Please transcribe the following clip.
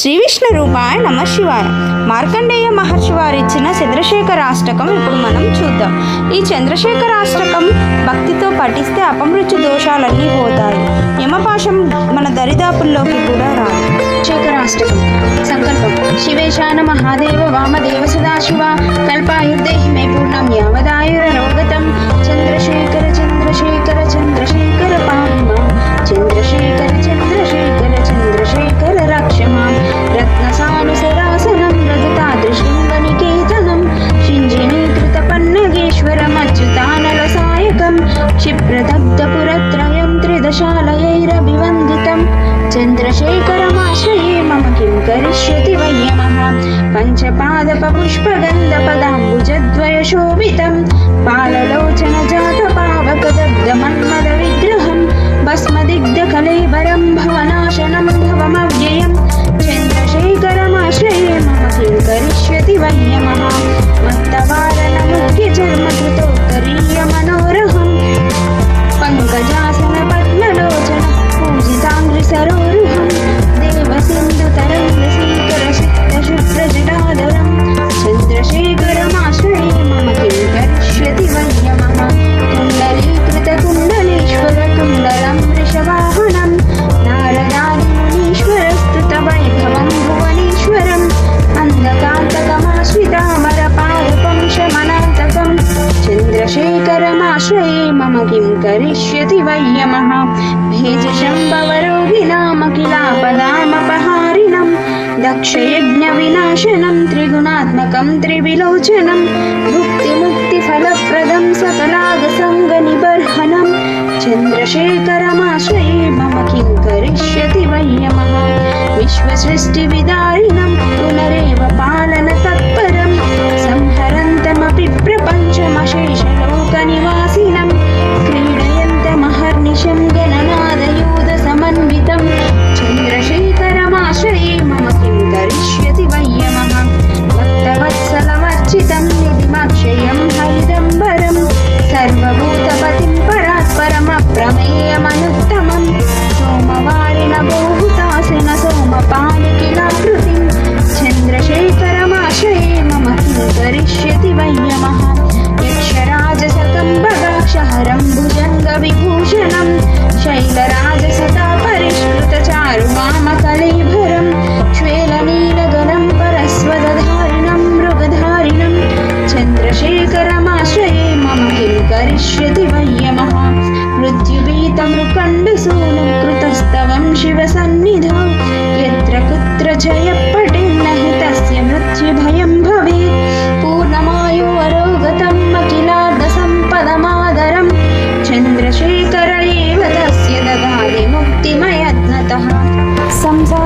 శ్రీ విష్ణు రూపాయ నమ శివాయ మార్కండేయ మహర్షి వారిచ్చిన ఇచ్చిన చంద్రశేఖరాష్టకం ఇప్పుడు మనం చూద్దాం. ఈ చంద్రశేఖరాష్టకం భక్తితో పఠిస్తే అపమృత్యు దోషాలన్నీ పోతాయి. యమపాశం మన దరిదాపుల్లోకి కూడా రాదు. శేఖరాష్టకం సంకల్పం. శివేశాన మహాదేవ వామదేవ సదాశివ. కల్పాయుర్దేహి शालयैरभिवन्दितम् चन्द्रशेखरमाश्रये मम किं करिष्यति वै महा पञ्चपादपपुष्पगन्धपदाम्बुजद्वयशोभितम् श्रीकरमाश्रये मम किं करिष्यति वै यमः भेजशम्भवरोगिलामखिलापदामपहारिणं दक्षयज्ञविनाशनं त्रिगुणात्मकं त्रिविलोचनं भुक्तिमुक्तिफलप्रदं सकलागसङ्गनिबर्हनं चन्द्रशेखरमाश्रये मम किं करिष्यति वै यमः विश्वसृष्टिविदारिणम् शैलराजसता परिष्कृतचारु मामकलीभरं श्वेलनीलगलं परस्वदधारिणं मृगधारिणं चन्द्रशेखरमाश्रये मम किं करिष्यति वय्यमः मृत्युपीतमृकण्डसूनुकृतस्तवं शिवसन्निधौ यत्र कुत्र जयपटे न हि तस्य मृत्युभयं भवेत् पूर्णमायोरोगतम् अखिलार्धसम्पदमादरं चन्द्रशेखर मुक्तिमयज्ञतः समजा